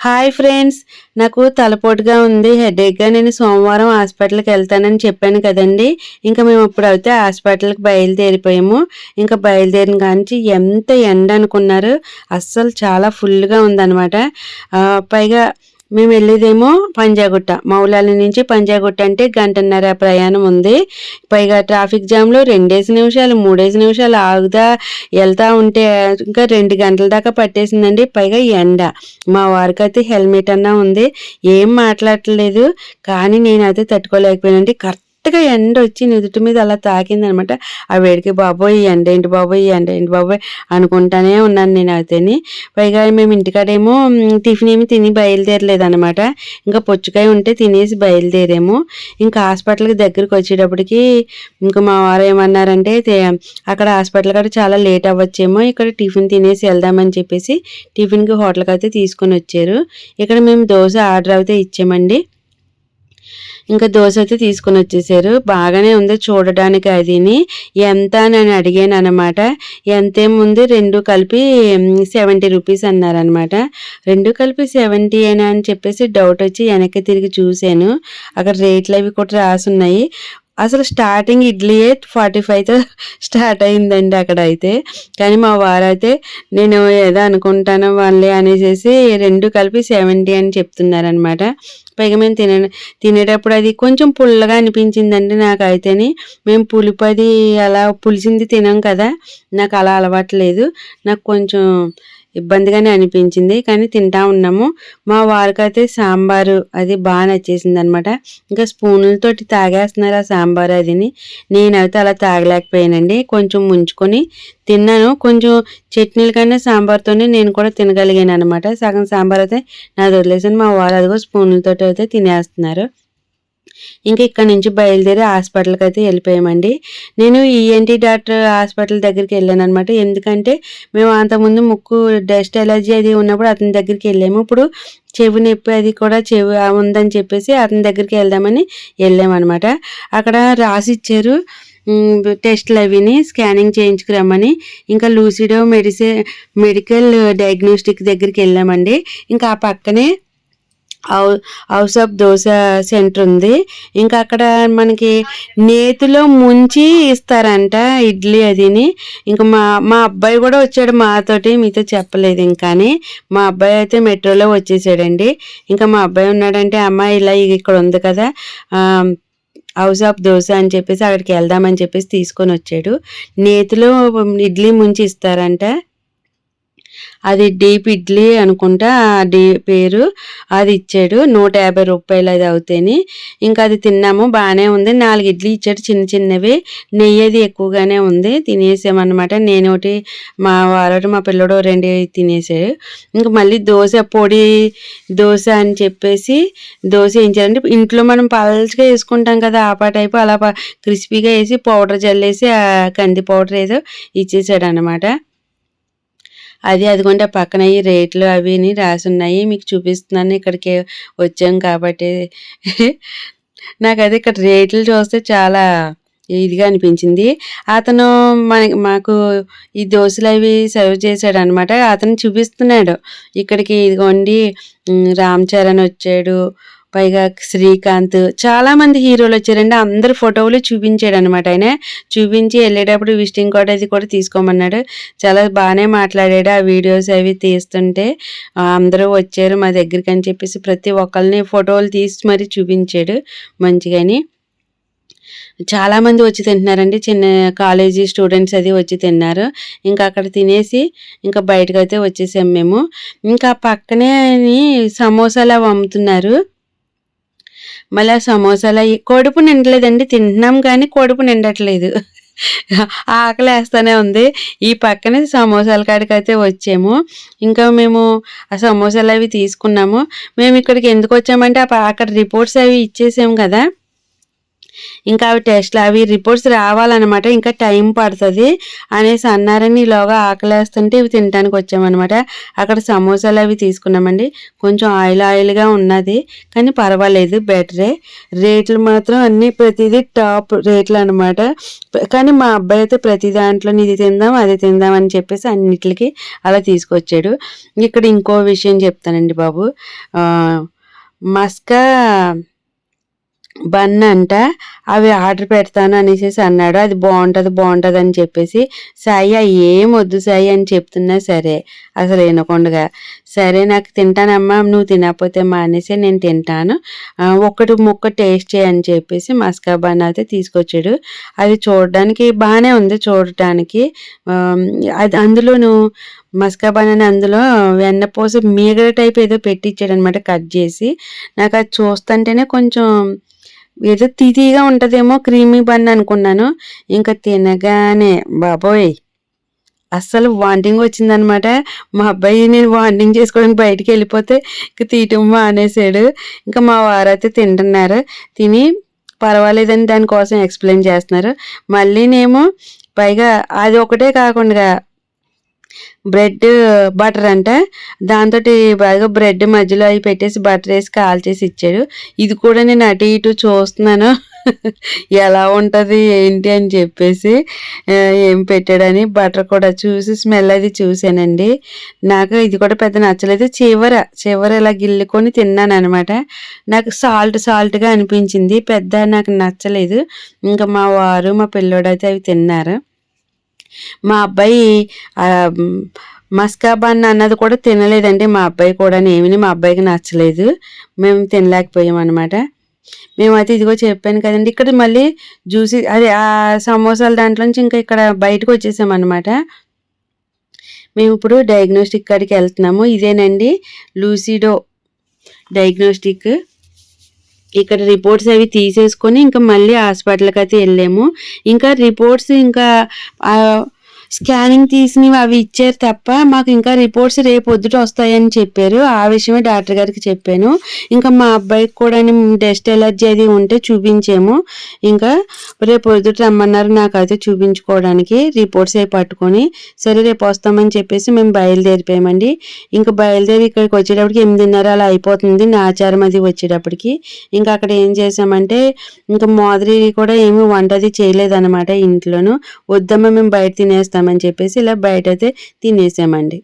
Hi friends నాకు తలపోటుగా ఉంది హెడేక్గా నేను సోమవారం హాస్పిటల్కి వెళ్తానని చెప్పాను కదండి. ఇంకా మేము ఇప్పుడు అయితే హాస్పిటల్కి బయలుదేరిపోయాము. ఇంకా బయలుదేరిన కాంచి ఎంత ఎండ అనుకున్నారు అస్సలు చాలా ఫుల్గా ఉందన్నమాట. పైగా మేము వెళ్ళేదేమో పంజాగుట్ట. మౌలాల నుంచి పంజాగుట్ట అంటే గంటన్నర ప్రయాణం ఉంది. పైగా ట్రాఫిక్ జామ్లో రెండేసి నిమిషాలు మూడేసి నిమిషాలు ఆగుదా వెళ్తా ఉంటే ఇంకా రెండు గంటల దాకా పట్టేసిందండి. పైగా ఎండ. మా వారికైతే హెల్మెట్ అన్నా ఉంది. ఏం మాట్లాడట్లేదు. కానీ నేనైతే తట్టుకోలేకపోయానండి. కరెక్ట్ కరెక్ట్గా ఎండ వచ్చి నుదుటి మీద అలా తాకింది అనమాట ఆ వేడికి బాబోయ్ ఈ ఎండ ఏంటి బాబోయ్ ఈ ఎండ ఏంటి బాబోయ్ అనుకుంటానే ఉన్నాను నేను అయితేని పైగా మేము ఇంటికాడేమో టిఫిన్ ఏమి తిని బయలుదేరలేదు అనమాట ఇంకా పుచ్చకాయ ఉంటే తినేసి బయలుదేరాము. ఇంకా హాస్పిటల్కి దగ్గరికి వచ్చేటప్పటికి ఇంకా మా వారు ఏమన్నారంటే అక్కడ హాస్పిటల్ కాడ చాలా లేట్ అవ్వచ్చేమో ఇక్కడ టిఫిన్ తినేసి వెళ్దామని చెప్పేసి టిఫిన్కి హోటల్కి అయితే తీసుకొని వచ్చారు. ఇక్కడ మేము దోశ ఆర్డర్ అయితే ఇచ్చామండి. ఇంకా దోశ అయితే తీసుకొని వచ్చేసారు. బాగానే ఉంది చూడడానికి అదిని. ఎంత అని నేను అడిగాను అనమాట ఎంతేముంది రెండు కలిపి సెవెంటీ రూపీస్ అన్నారనమాట రెండు కలిపి సెవెంటీ అయినా అని చెప్పేసి డౌట్ వచ్చి వెనక్కి తిరిగి చూశాను. అక్కడ రేట్లు అవి కూడా రాసున్నాయి. అసలు స్టార్టింగ్ ఇడ్లీయే ఫార్టీ ఫైవ్తో స్టార్ట్ అయిందండి అక్కడ అయితే కానీ మా వారైతే నేను ఏదో అనుకుంటాను వాళ్ళే అనేసి రెండు కలిపి సెవెంటీ అని చెప్తున్నారనమాట పైగా మేము తినే తినేటప్పుడు అది కొంచెం పుల్లగా అనిపించిందండి నాకైతేని. మేము పులిపది అది అలా పులిసింది తినాం కదా. నాకు అలా అలవాట్లేదు నాకు కొంచెం ఇబ్బందిగానే అనిపించింది కానీ తింటా ఉన్నాము. మా వారికైతే సాంబారు అది బాగా నచ్చేసింది అనమాట ఇంకా స్పూన్లతోటి తాగేస్తున్నారు ఆ సాంబారు అదిని. నేనైతే అలా తాగలేకపోయానండి. కొంచెం ముంచుకొని తిన్నాను. కొంచెం చట్నీల కన్నా సాంబార్తోనే నేను కూడా తినగలిగాను అనమాట సగం సాంబార్ అయితే నాది వదిలేసాను. మా వారు అదిగో స్పూన్లతోటి అయితే తినేస్తున్నారు. ఇంకా ఇక్కడ నుంచి బయలుదేరి హాస్పిటల్కి అయితే వెళ్ళిపోయామండి. నేను ఈఎన్టీ డాక్టర్ హాస్పిటల్ దగ్గరికి వెళ్ళాను అనమాట ఎందుకంటే మేము అంతకుముందు ముక్కు డస్ట్ ఎలర్జీ అది ఉన్నప్పుడు అతని దగ్గరికి వెళ్ళాము. ఇప్పుడు చెవి నొప్పి అది కూడా చెవి ఉందని చెప్పేసి అతని దగ్గరికి వెళ్దామని వెళ్ళామన్నమాట. అక్కడ రాసి ఇచ్చారు టెస్ట్లు అవిని స్కానింగ్ చేయించుకురమ్మని. ఇంకా లూసిడో మెడిసే మెడికల్ డయాగ్నోస్టిక్ దగ్గరికి వెళ్ళామండి. ఇంకా ఆ పక్కనే హౌస్ ఆఫ్ దోశ సెంటర్ ఉంది. ఇంకా అక్కడ మనకి నేతిలో ముంచి ఇస్తారంట ఇడ్లీ అదిని. ఇంకా మా మా అబ్బాయి కూడా వచ్చాడు మాతోటి మీతో చెప్పలేదు ఇంకాని. మా అబ్బాయి అయితే మెట్రోలో వచ్చేసాడండి. ఇంకా మా అబ్బాయి ఉన్నాడంటే అమ్మాయి ఇలా ఇక్కడ ఉంది కదా హౌస్ ఆఫ్ దోశ అని చెప్పేసి అక్కడికి వెళ్దామని చెప్పేసి తీసుకొని వచ్చాడు. నేతిలో ఇడ్లీ ముంచి ఇస్తారంట. అది డీప్ ఇడ్లీ అనుకుంటా డీ పేరు. అది ఇచ్చాడు నూట యాభై రూపాయలు అది అవుతాయి ఇంకా అది తిన్నాము బాగానే ఉంది. నాలుగు ఇడ్లీ ఇచ్చాడు చిన్న చిన్నవి. నెయ్యి అది ఎక్కువగానే ఉంది తినేసామన్నమాట. నేను ఒకటి మా వారోటి మా పిల్లడు రెండు తినేసాడు. ఇంకా మళ్ళీ దోశ పొడి దోశ అని చెప్పేసి దోశ వేయించారంటే ఇంట్లో మనం పల్చగా వేసుకుంటాం కదా ఆ టైపు అలా క్రిస్పీగా వేసి పౌడర్ జల్లేసి కంది పౌడర్ ఏదో ఇచ్చేసాడు అనమాట అది అదిగోండి పక్కన ఈ రేట్లు అవిని రాసున్నాయి. మీకు చూపిస్తున్నాను ఇక్కడికి వచ్చాం కాబట్టి. నాకు అది ఇక్కడ రేట్లు చూస్తే చాలా ఇదిగా అనిపించింది. అతను మన మాకు ఈ దోశలు అవి సర్వ్ చేశాడు అనమాట అతను చూపిస్తున్నాడు. ఇక్కడికి ఇదిగోండి రామ్ చరణ్ వచ్చాడు. పైగా శ్రీకాంత్ చాలా మంది హీరోలు వచ్చారండి. అందరు ఫోటోలు చూపించాడు అనమాట ఆయన. చూపించి వెళ్ళేటప్పుడు విజిటింగ్ కార్డ్ అది కూడా తీసుకోమన్నాడు. చాలా బాగానే మాట్లాడాడు ఆ వీడియోస్ అవి తీస్తుంటే. అందరూ వచ్చారు మా దగ్గరికి అని చెప్పేసి ప్రతి ఒక్కరిని ఫోటోలు తీసి మరి చూపించాడు మంచిగాని. చాలామంది వచ్చి తింటున్నారండి. చిన్న కాలేజీ స్టూడెంట్స్ అది వచ్చి తిన్నారు. ఇంకా అక్కడ తినేసి ఇంకా బయటకు అయితే వచ్చేసాం మేము. ఇంకా పక్కనే సమోసాలు అవి అమ్ముతున్నారు. మళ్ళీ ఆ సమోసాలు కడుపు నిండలేదండి. తింటున్నాం కానీ కడుపు నిండట్లేదు. ఆకలి వేస్తూనే ఉంది. ఈ పక్కనే సమోసాల కాడికి అయితే వచ్చాము. ఇంకా మేము ఆ సమోసాలు అవి తీసుకున్నాము. మేము ఇక్కడికి ఎందుకు వచ్చామంటే ఆ అక్కడ రిపోర్ట్స్ అవి ఇచ్చేసాము కదా. ఇంకా అవి టెస్ట్లు అవి రిపోర్ట్స్ రావాలన్నమాట. ఇంకా టైం పడుతుంది. అనేసి అన్నారని ఈలోగా ఆకలేస్తుంటే ఇవి తినడానికి వచ్చామన్నమాట. అక్కడ సమోసాలు అవి తీసుకున్నామండి. కొంచెం ఆయిల్ ఆయిల్గా ఉన్నది. కానీ పర్వాలేదు బెటరే రేట్లు మాత్రం అన్నీ ప్రతిదీ టాప్ రేట్లు అనమాట కానీ మా అబ్బాయి అయితే ప్రతి దాంట్లో ఇది తిందాం అది తిందాం అని చెప్పేసి అన్నిటికి అలా తీసుకొచ్చాడు. ఇక్కడ ఇంకో విషయం చెప్తానండి బాబు. మస్కా బన్ అంట అవి ఆర్డర్ పెడతాను అనేసి అన్నాడు. అది బాగుంటుంది బాగుంటుంది అని చెప్పేసి సాయి అవి ఏం వద్దు సాయి అని చెప్తున్నా సరే అసలు వినకుండా సరే నాకు తింటానమ్మా నువ్వు తినకపోతే మానేసి నేను తింటాను. ఒక్కటి ముక్క టేస్ట్ చేయని చెప్పేసి మస్కా బన్ అయితే తీసుకొచ్చాడు. అది చూడడానికి బాగానే ఉంది చూడటానికి అది అందులోను మస్కా బన్ అని అందులో వెన్నపూస మీగడ టైప్ ఏదో పెట్టించాడు అనమాట కట్ చేసి. నాకు అది చూస్తుంటేనే కొంచెం ఏదో తీతీగా ఉంటుందేమో క్రీమీ బన్ అనుకున్నాను. ఇంకా తినగానే బాబోయ్ అస్సలు వాంటింగ్ వచ్చిందనమాట. మా అబ్బాయి నేను వాంటింగ్ చేసుకోవడానికి బయటికి వెళ్ళిపోతే ఇంక తీయటం మానేసాడు ఇంకా మా వారైతే తింటున్నారు. తిని పర్వాలేదని దానికోసం ఎక్స్ప్లెయిన్ చేస్తున్నారు. మళ్ళీనేమో పైగా అది ఒకటే కాకుండా బ్రెడ్ బటర్ అంట. దాంతో బాగా బ్రెడ్ మధ్యలో అవి పెట్టేసి బటర్ వేసి కాల్చేసి ఇచ్చాడు. ఇది కూడా నేను అటు ఇటు చూస్తున్నాను. ఎలా ఉంటుంది ఏంటి అని చెప్పేసి ఏం పెట్టాడని బటర్ కూడా చూసి స్మెల్ అది చూశానండి నాకు ఇది కూడా పెద్ద నచ్చలేదు. చివర చివర ఇలా గిల్లుకొని తిన్నాను అనమాట నాకు సాల్ట్ సాల్ట్గా అనిపించింది. పెద్ద నాకు నచ్చలేదు. ఇంకా మా వారు మా పిల్లోడైతే అవి తిన్నారు. మా అబ్బాయి మస్కా బన్ అన్నది కూడా తినలేదండి. మా అబ్బాయి కూడా ఏమీ మా అబ్బాయికి నచ్చలేదు. మేము తినలేకపోయాం అనమాట మేమైతే ఇదిగో చెప్పాను కదండి. ఇక్కడ మళ్ళీ జ్యూసీ అదే ఆ సమోసాల దాంట్లో నుంచి ఇంకా ఇక్కడ బయటకు వచ్చేసాం అనమాట మేము ఇప్పుడు డయాగ్నోస్టిక్ కాడికి వెళ్తున్నాము. ఇదేనండి లూసిడో డయాగ్నోస్టిక్. ఇక్కడ రిపోర్ట్స్ అవి తీసేసుకొని ఇంకా మళ్ళీ హాస్పిటల్కి అయితే వెళ్ళాము ఇంకా రిపోర్ట్స్ ఇంకా స్కానింగ్ తీసినవి అవి ఇచ్చారు తప్ప మాకు ఇంకా రిపోర్ట్స్ రేపు పొద్దుట వస్తాయని చెప్పారు. ఆ విషయమే డాక్టర్ గారికి చెప్పాను. ఇంకా మా అబ్బాయికి కూడా డస్ట్ ఎలర్జీ అది ఉంటే చూపించాము. ఇంకా రేపు పొద్దుట రమ్మన్నారు నాకు అయితే చూపించుకోవడానికి. రిపోర్ట్స్ అవి పట్టుకొని సరే రేపు వస్తామని చెప్పేసి మేము బయలుదేరిపోయామండి. ఇంకా బయలుదేరి ఇక్కడికి వచ్చేటప్పటికి ఎనిమిదిన్నర అలా అయిపోతుంది. నాచారం అది వచ్చేటప్పటికి. ఇంకా అక్కడ ఏం చేసామంటే ఇంకా మోదరి కూడా ఏమి వంట అది చేయలేదన్నమాట ఇంట్లోనూ. వద్దమ్మ మేము బయట తినేస్తాం చేస్తామని చెప్పేసి ఇలా బయట అయితే తినేసామండి.